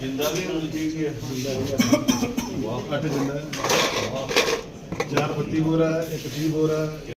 ਜਿੰਦਾ ਵੀ ਹੋਣੀ ਚਾਹੀਦੀ ਹੈ, ਜਿੰਦਾ ਵੀ ਵਾਹ ਅੱਠ ਜਿੰਦਾ ਚਾਰ ਬੱਤੀ ਬੋਰਾ, ਇੱਕ ਤੀਹ ਹੈ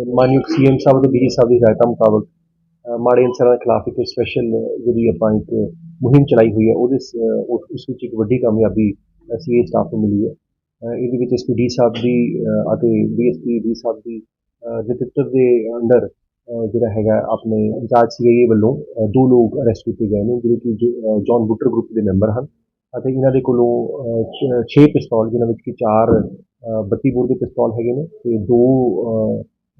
ਮਾਨਯੋਗ ਸੀਐਮ ਸਾਹਿਬ ਤੇ ਡੀਜੀ ਸਾਹਿਬ ਦੀ ਹਦਾਇਤਾਂ ਮੁਤਾਬਕ ਮਾੜੇ ਅਨਸਰਾਂ ਦੇ ਖਿਲਾਫ ਇੱਕ ਸਪੈਸ਼ਲ ਜਿਹੜੀ ਆਪਾਂ ਇੱਕ ਮੁਹਿੰਮ ਚਲਾਈ ਹੋਈ ਹੈ ਉਹਦੇ ਉਸ ਵਿੱਚ ਇੱਕ ਵੱਡੀ ਕਾਮਯਾਬੀ ਸੀਏ ਸਟਾਫ ਨੂੰ ਮਿਲੀ ਹੈ। ਇਹਦੇ ਵਿੱਚ ਐਸਪੀ ਡੀ ਸਾਹਿਬ ਦੀ ਅ, ਅਤੇ ਡੀਐਸਪੀ ਡੀ ਸਾਹਿਬ ਦੀ ਅ, ਨੇਤਰਤਵ ਦੇ ਅੰਡਰ ਜਿਹੜਾ ਹੈਗਾ ਆਪਣੇ ਇੰਚਾਰਜ ਸੀਆਈਏ ਵੱਲੋਂ ਦੋ ਲੋਕ ਅਰੈਸਟ ਕੀਤੇ ਗਏ ਨੇ ਜਿਹੜੇ ਕਿ ਜੋ- ਅ, ਜੌਨ ਬੁੱਟਰ ਗਰੁੱਪ ਦੇ ਮੈਂਬਰ ਹਨ ਅਤੇ ਇਹਨਾਂ ਦੇ ਕੋਲੋਂ 6 ਪਿਸਤੌਲ ਜਿਨ੍ਹਾਂ ਵਿੱਚ ਕਿ ਚਾਰ ਅ, 32 ਬੋਰ ਦੇ ਪਿਸਤੌਲ ਹੈਗੇ ਨੇ ਤੇ ਦੋ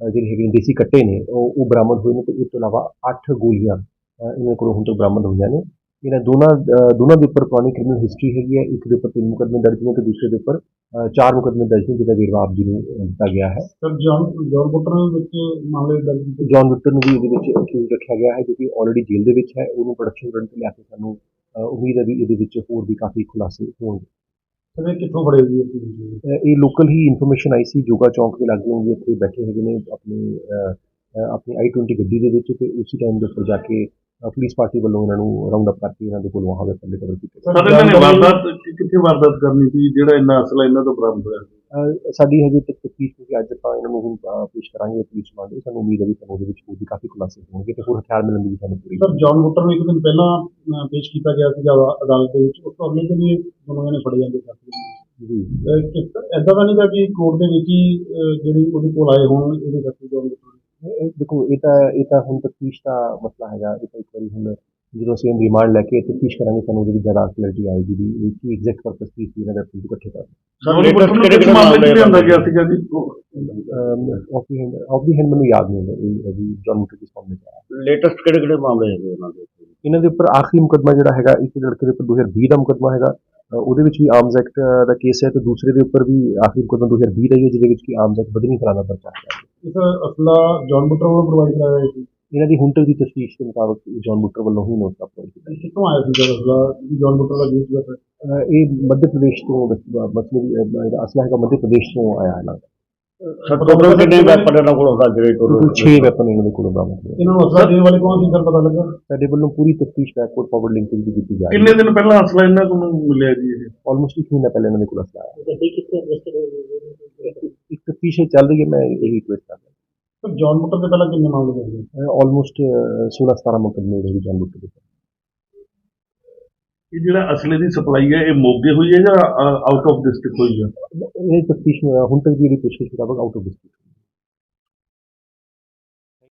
ਜਿਹੜੇ ਹੈਗੇ ਨੇ ਦੇਸੀ ਕੱਟੇ ਨੇ ਉਹ ਉਹ ਬਰਾਮਦ ਹੋਏ ਨੇ ਤੇ ਇਸ ਤੋਂ ਇਲਾਵਾ 8 ਗੋਲੀਆਂ ਇਹਨਾਂ ਕੋਲੋਂ ਹੁਣ ਤੱਕ ਬਰਾਮਦ ਹੋਈਆਂ ਨੇ। ਇਹਨਾਂ ਦੋਨਾਂ ਦੋਨਾਂ ਦੇ ਉੱਪਰ ਪੁਰਾਣੀ ਕ੍ਰਿਮੀਨਲ ਹਿਸਟਰੀ ਹੈਗੀ ਹੈ। ਇੱਕ ਦੇ ਉੱਪਰ ਤਿੰਨ ਮੁਕੱਦਮੇ ਦਰਜ ਨੇ ਤੇ ਦੂਸਰੇ ਦੇ ਉੱਪਰ ਚਾਰ ਮੁਕੱਦਮੇ ਦਰਜ ਨੇ ਜਿਹਦਾ ਆਪ ਜੀ ਨੂੰ ਦਿੱਤਾ ਗਿਆ ਹੈ। ਸਰ ਜੌਨ ਜੌਨ ਬੁੱਟਰ ਵਿੱਚ ਮਾਮਲੇ ਦਰਜ ਜੌਨ ਵਿਕਟਰ ਨੂੰ ਵੀ ਇਹਦੇ ਵਿੱਚ ਅਕਿਊਜ਼ ਰੱਖਿਆ ਗਿਆ ਹੈ ਜੋ ਕਿ ਆਲਰੇਡੀ ਜੇਲ੍ਹ ਦੇ ਵਿੱਚ ਹੈ। ਉਹਨੂੰ ਪ੍ਰੋਡਕਸ਼ਨ ਕਰਨ ਤੇ ਲਿਆ ਕੇ ਸਾਨੂੰ ਉਮੀਦ ਹੈ ਵੀ ਇਹਦੇ ਵਿੱਚ ਹੋਰ ਵੀ ਕਾਫੀ ਖੁਲਾਸੇ ਹੋਣਗੇ। ਸਰ ਇਹ ਕਿੱਥੋਂ ਫੜੇ ਜੀ? ਇਹ ਲੋਕਲ ਹੀ ਇਨਫੋਰਮੇਸ਼ਨ ਆਈ ਸੀ ਜੋਗਾ ਚੌਂਕ ਦੇ ਲਾਗੇ ਉਹ ਵੀ ਉੱਥੇ ਬੈਠੇ ਹੈਗੇ ਨੇ ਆਪਣੀ ਆਪਣੀ i20 ਗੱਡੀ ਦੇ ਵਿੱਚ ਤੇ ਉਸੇ ਟਾਈਮ ਦੇ ਉੱਪਰ ਜਾ ਕੇ ਪੁਲਿਸ ਪਾਰਟੀ ਵੱਲੋਂ ਇਹਨਾਂ ਨੂੰ ਰਾਉਂਡ ਅਪ ਕਰਕੇ ਇਹਨਾਂ ਦੇ ਕੋਲੋਂ ਆਹ ਵੈਪਨ ਰਿਕਵਰ ਕੀਤੇ ਸਰ ਇਹਨਾਂ ਨੇ ਵਾਰਦਾਤ ਕਿੱਥੇ ਵਾਰਦਾਤ ਕਰਨੀ ਸੀ? ਜਿਹੜਾ ਇੰਨਾ ਅਸਲਾ ਇਹਨਾਂ ਤੋਂ ਬਰਾਮਦ ਹੋਇਆ ਅ, ਸਾਡੀ ਹਜੇ ਤੱਕ ਤਫਤੀਸ਼ ਕਿਉਂਕਿ ਅੱਜ ਆਪਾਂ ਇਹਨਾਂ ਨੂੰ ਹੁਣ ਪੇਸ਼ ਕਰਾਂਗੇ ਪੁਲਿਸ ਵਾਲੇ ਸਾਨੂੰ ਉਮੀਦ ਹੈ ਵੀ ਸਾਨੂੰ ਉਹਦੇ ਵਿੱਚ ਹੋਰ ਵੀ ਕਾਫੀ ਖੁਲਾਸੇ ਹੋਣਗੇ ਤੇ ਹੋਰ ਹਥਿਆਰ ਮਿਲਣ ਦੀ ਵੀ ਸਾਨੂੰ ਪੂਰੀ ਸਰ ਜੌਨ ਬੁੱਟਰ ਨੂੰ ਇੱਕ ਦਿਨ ਪਹਿਲਾਂ ਪੇਸ਼ ਕੀਤਾ ਗਿਆ ਸੀ ਅਦਾਲਤ ਦੇ ਵਿੱਚ। ਉਸ ਤੋਂ ਅਗਲੇ ਦਿਨ ਹੀ ਦੋਨੋਂ ਜਣੇ ਫੜੇ ਜਾਂਦੇ ਸਰ ਜੀ। ਐਦਾਂ ਤਾਂ ਨਹੀਂ ਗਾ ਕਿ ਕੋਰਟ ਦੇ ਵਿੱਚ ਹੀ ਜਿਹੜੀ ਉਹਦੇ ਕੋਲ ਆਏ ਹੋਣ ਇਹਦੇ ਕਰਕੇ ਜੌਨ ਇਹ- ਦੇਖੋ ਇਹ ਤਾਂ ਇਹ ਤਾਂ ਹੁਣ ਤਫਤੀਸ਼ ਦਾ ਮਸਲਾ ਹੈਗਾ। ਇਹ ਤਾਂ ਇੱਕ ਵਾਰੀ ਹੁਣ ਜਦੋਂ ਅਸੀਂ ਰਿਮਾਂਡ ਲੈ ਕੇ ਤਫਤੀਸ਼ ਕਰਾਂਗੇ ਸਾਨੂੰ ਉਹਦੇ ਵਿੱਚ ਜ਼ਿਆਦਾ ਕਲੈਰਿਟੀ ਆਏਗੀ ਵੀ ਇਹ ਕੀ ਐਗਜ਼ੈਕਟ ਪਰਪਸ ਕੀ ਸੀ ਇਹਨਾਂ ਦਾ ਪ੍ਰੂਫ ਇਕੱਠੇ ਕਰਨ ਜੌਨ ਬੁੱਟਰ ਨੂੰ ਕਿਹੜੇ ਮਾਮਲੇ ਚ ਲਿਆਂਦਾ ਗਿਆ ਸੀਗਾ ਜੀ? Off the hand off the hand ਮੈਨੂੰ ਯਾਦ ਨਹੀਂ ਹੈ ਇਹ ਅਭੀ ਜੌਨ ਮੁੱਟਰ ਦੇ ਸਾਹਮਣੇ ਆਇਆ ਲੇਟੈਸਟ ਕਿਹੜੇ ਕਿਹੜੇ ਮਾਮਲੇ ਹੈਗੇ ਉਹਨਾਂ ਦੇ? ਇਹਨਾਂ ਦੇ ਉੱਪਰ ਆਖਰੀ ਮੁਕਦਮਾ ਜਿਹੜਾ ਹੈਗਾ ਇੱਕ ਲੜਕੇ ਦੇ ਉੱਪਰ 2020 ਦਾ ਮੁਕਦਮਾ ਹੈਗਾ ਉਹਦੇ ਵਿੱਚ ਵੀ ਆਰਮਸ ਐਕਟ ਦਾ ਕੇਸ ਹੈ ਤੇ ਦੂਸਰੇ ਦੇ ਉੱਪਰ ਵੀ ਆਖਰੀ ਮੁਕਦਮਾ 2020 ਦਾ ਹੀ ਹੈ ਜਿਹਦੇ ਵਿੱਚ ਕਿ ਆਰਮਸ ਐਕਟ ਬਦਨੀ ਕਰਾਣਾ ਪਰਚਾ ਹੈ। ਇਸ ਅਸਲਾ ਜੌਨ ਬੁੱਟਰ ਵੱਲੋਂ ਪ੍ਰੋਵਾਈਡ ਕਰਾਇਆ ਗਿਆ ਸੀ ਇਹਨਾਂ ਦੀ ਹੁਣ ਤੱਕ ਦੀ ਤਫਤੀਸ਼ ਦੇ ਮੁਤਾਬਕ ਜੌਨ ਬੁੱਟਰ ਵੱਲੋਂ ਹੀ ਨੋਟ ਅਪਲੋਡ ਕੀਤਾ ਕਿੱਥੋਂ ਆਇਆ ਸੀ ਜੌਨ ਬੁੱਟਰ ਦਾ ਕਰਦਾ ਅ, ਇਹ ਮੱਧ ਪ੍ਰਦੇਸ਼ ਤੋਂ ਮਤਲਬ ਅਸਲਾ ਹੈਗਾ ਮੱਧ ਪ੍ਰਦੇਸ਼ ਤੋਂ ਆਇਆ ਹੈ ਨਾ ਸਰ ਟੋਟਲ ਕਿੰਨੇ ਵੈਪਨ ਇਹਨਾਂ ਕੋਲ ਹੁੰਦਾ ਜਿਹੜੇ ਟੋਟਲ 6 ਵੈਪਨ ਇਹਨਾਂ ਦੇ ਕੋਲੋਂ ਬਰਾਮਦ ਹੋਏ ਇਹਨਾਂ ਨੂੰ ਅਸਲਾ ਦੇਣ ਵਾਲੇ ਕੌਣ ਸੀ ਸਰ ਪਤਾ ਲੱਗਾ? ਸਾਡੇ ਵੱਲੋਂ ਪੂਰੀ ਤਫਤੀਸ਼ ਬੈਕਵਰਡ ਫਾਰਵਰਡ ਲਿੰਕਿੰਗ ਦੀ ਕੀਤੀ ਜਾ ਰਹੀ ਕਿੰਨੇ ਦਿਨ ਪਹਿਲਾਂ ਅਸਲਾ ਇਹਨਾਂ ਨੂੰ ਮਿਲਿਆ ਜੀ ਇਹ? ਹੈ ਆਲਮੋਸਟ ਇੱਕ ਮਹੀਨਾ ਪਹਿਲਾਂ ਇਹਨਾਂ ਦੇ ਕੋਲ ਅਸਲਾ ਆਇਆ। ਇੱਕ ਤਫਤੀਸ਼ ਚੱਲ ਰਹੀ ਹੈ ਮੈਂ ਇਹੀ ਰਿਕੁਐਸਟ ਕਰ ਸਰ ਜੌਨ ਬੁੱਟਰ ਦੇ ਪਹਿਲਾਂ ਕਿੰਨੇ ਮਾਮਲੇ ਹੋਏ? ਰਿਹਾ ਆਲਮੋਸਟ 16 17 ਮੁਕਦਮੇ ਜਿਹੜੇ ਜਨ ਲੁੱਟ ਦੇ ਇਹ ਜਿਹੜਾ ਅਸਲੇ ਦੀ ਸਪਲਾਈ ਹੈ ਇਹ ਮੋਗੇ ਹੋਈ ਹੈ ਜਾਂ ਆਊਟ ਆਫ ਡਿਸਟ੍ਰਿਕਟ ਹੋਈ ਹੈ? ਇਹ ਤਫਤੀਸ਼ ਹੁਣ ਤੱਕ ਦੀ ਜਿਹੜੀ ਪੁੱਛਗਿੱਛ ਮੁਤਾਬਕ ਆਊਟ ਆਫ ਡਿਸਟ੍ਰਿਕਟ